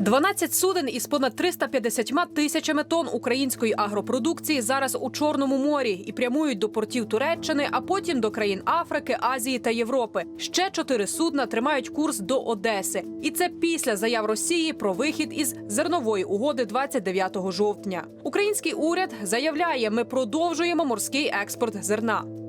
12 суден із понад 350 тисячами тонн української агропродукції зараз у Чорному морі і прямують до портів Туреччини, а потім до країн Африки, Азії та Європи. Ще чотири судна тримають курс до Одеси, і це після заяв Росії про вихід із зернової угоди 29 жовтня. Український уряд заявляє, ми продовжуємо морський експорт зерна.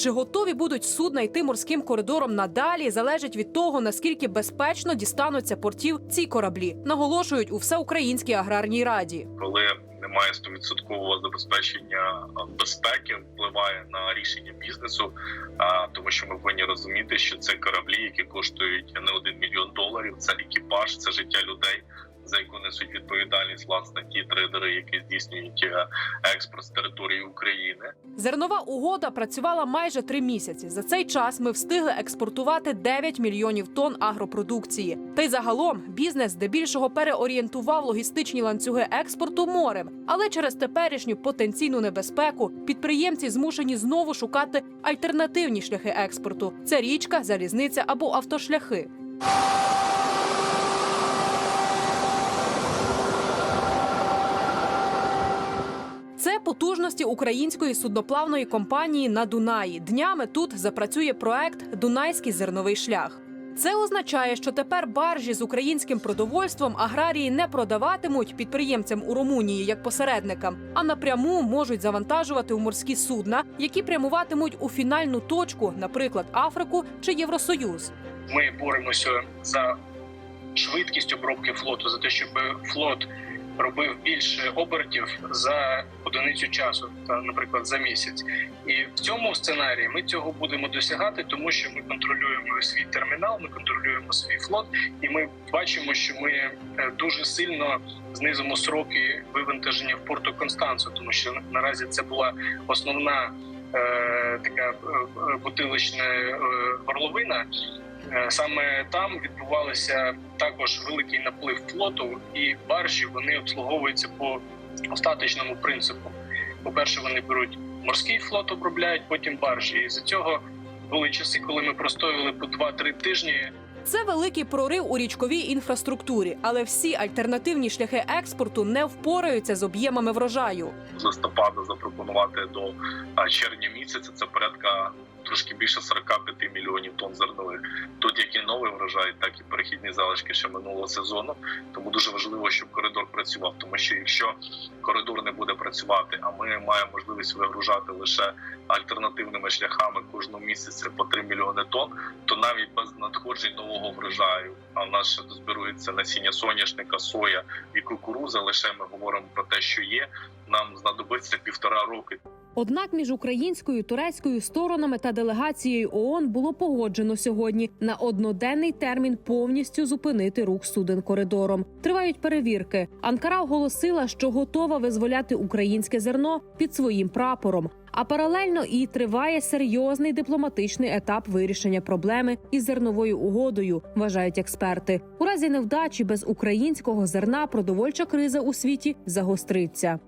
Чи готові будуть судна йти морським коридором надалі, залежить від того, наскільки безпечно дістануться портів ці кораблі, наголошують у всеукраїнській аграрній раді. коли немає стовідсоткового забезпечення безпеки, впливає на рішення бізнесу. А тому, що ми повинні розуміти, що це кораблі, які коштують не один мільйон доларів. Це екіпаж, це життя людей. За яку несуть відповідальність власне ті трейдери, які здійснюють е, експорт з території України. Зернова угода працювала майже три місяці. За цей час ми встигли експортувати 9 мільйонів тонн агропродукції. Та й загалом бізнес здебільшого переорієнтував логістичні ланцюги експорту морем. Але через теперішню потенційну небезпеку підприємці змушені знову шукати альтернативні шляхи експорту: це річка, залізниця або автошляхи. Це потужності української судноплавної компанії на Дунаї. Днями тут запрацює проект Дунайський зерновий шлях. Це означає, що тепер баржі з українським продовольством аграрії не продаватимуть підприємцям у Румунії як посередникам, а напряму можуть завантажувати у морські судна, які прямуватимуть у фінальну точку, наприклад, Африку чи Євросоюз. ми боремося за швидкість обробки флоту, за те, щоб флот робив більше обертів за одиницю часу, та, наприклад, за місяць. І в цьому сценарії ми цього будемо досягати, тому що ми контролюємо свій термінал, ми контролюємо свій флот, і ми бачимо, що ми е, дуже сильно знизимо сроки вивантаження в порту Констанцу, тому що наразі це була основна. е, Така е, бутилочна горловина, Саме там відбувалося також великий наплив флоту, і баржі вони обслуговуються по остаточному принципу. По-перше, вони беруть морський флот, обробляють, потім баржі. І за цього були часи, коли ми простоювали по 2-3 тижні Це великий прорив у річковій інфраструктурі, але всі альтернативні шляхи експорту не впораються з об'ємами врожаю. З листопада запропонувати до червня місяця. Це порядка трошки більше 45 мільйонів тонн зернових. Тут як і новий врожай, так і перехідні залишки ще минулого сезону. Тому дуже важливо, щоб коридор працював. Тому що якщо коридор не буде працювати, а ми маємо можливість вигружати лише альтернативними шляхами кожного місяця по 3 мільйони тонн, то навіть без надходжень нового врожаю, а в нас ще зберується насіння соняшника, соя і кукуруза. Лише ми говоримо про те, що є. Нам знадобиться півтора роки Однак між українською турецькою сторонами та делегацією ООН було погоджено сьогодні на одноденний термін повністю зупинити рух суден коридором. Тривають перевірки. Анкара оголосила, що готова визволяти українське зерно під своїм прапором. А паралельно і триває серйозний дипломатичний етап вирішення проблеми із зерновою угодою, вважають експерти. У разі невдачі без українського зерна продовольча криза у світі загостриться.